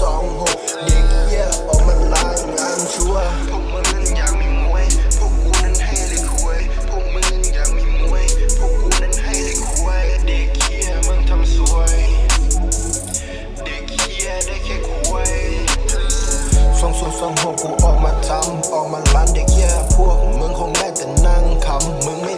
สองหกเด็กเยี่ยออกมาล้างงานชัวพวกมึงอยากมีมวย พวกกูนั้นให้เลยคุยพวกมึงอยากมีมวย พวกกูนั้นให้เลยคุยเด็กเยี่ยมึงทำสวย เด็กเยี่ยได้แค่คุยสองศูนย์สองหกกูออกมาทำออกมาล้านเด็กเยี่ยพวกมึงคงได้แต่นั่งขำมึงไม่